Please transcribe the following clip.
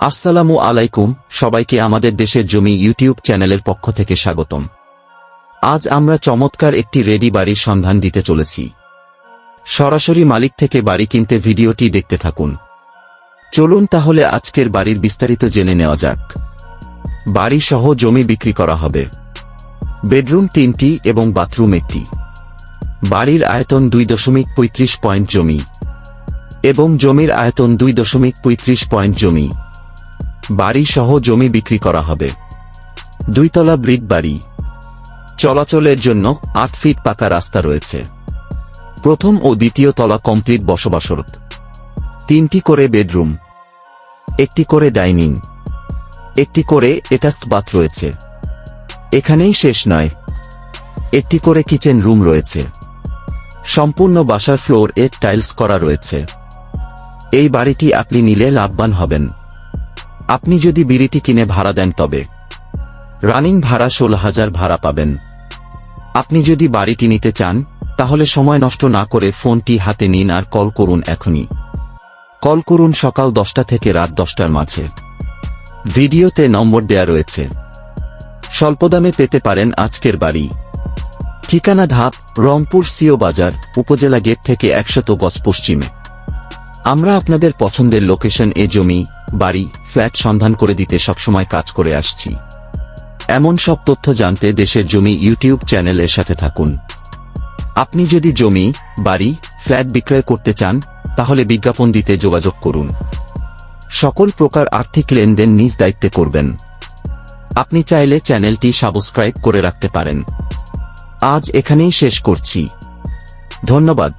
আসসালামু আলাইকুম, সবাইকে আমাদের দেশের জমি ইউটিউব চ্যানেলের পক্ষ থেকে স্বাগতম। আজ আমরা চমৎকার একটি রেডি বাড়ির সন্ধান দিতে চলেছি। সরাসরি মালিক থেকে বাড়ি কিনতে ভিডিওটি দেখতে থাকুন। চলুন তাহলে আজকের বাড়ির বিস্তারিত জেনে নেওয়া যাক। বাড়ি সহ জমি বিক্রি করা হবে। বেডরুম তিনটি এবং বাথরুম একটি। বাড়ির আয়তন দুই দশমিক পঁয়ত্রিশ পয়েন্ট জমি। এবং জমির আয়তন দুই দশমিক পঁয়ত্রিশ পয়েন্ট জমি। বাড়ি সহ জমি বিক্রি করা হবে। দুইতলা ব্রিক বাড়ি। চলাচলের জন্য আট ফিট পাকা রাস্তা রয়েছে। প্রথম ও দ্বিতীয় তলা কমপ্লিট বসবাসরত। তিনটি করে বেডরুম। একটি করে ডাইনিং। একটি করে এটাস্ট বাথ রয়েছে। এখানেই শেষ নয়। একটি করে কিচেন রুম রয়েছে। সম্পূর্ণ বাসার ফ্লোর এ টাইলস করা রয়েছে। এই বাড়িটি আপনি নিলে লাভবান হবেন। আপনি যদি বিড়িটি কিনে ভাড়া দেন তবে রানিং ভাড়া ষোলো হাজার ভাড়া পাবেন। আপনি যদি বাড়িটি নিতে চান, তাহলে সময় নষ্ট না করে ফোনটি হাতে নিন আর কল করুন এখনই। কল করুন সকাল দশটা থেকে রাত দশটার মাঝে। ভিডিওতে নম্বর দেয়া রয়েছে। স্বল্পদামে পেতে পারেন আজকের বাড়ি। ঠিকানা ধাপ, রংপুর সিও বাজার, উপজেলা গেট থেকে একশত গজ পশ্চিমে। আমরা আপনাদের পছন্দের লোকেশন এ জমি, বাড়ি, ফ্ল্যাট সন্ধান করে দিতে সবসময় কাজ করে আসছি। এমন সব তথ্য জানতে দেশের জমি ইউটিউব চ্যানেলের সাথে থাকুন। আপনি যদি জমি, বাড়ি, ফ্ল্যাট বিক্রয় করতে চান, তাহলে বিজ্ঞাপন দিতে যোগাযোগ করুন। সকল প্রকার আর্থিক লেনদেন নিজ দায়িত্বে করবেন। আপনি চাইলে চ্যানেলটি সাবস্ক্রাইব করে রাখতে পারেন। আজ এখানেই শেষ করছি। ধন্যবাদ।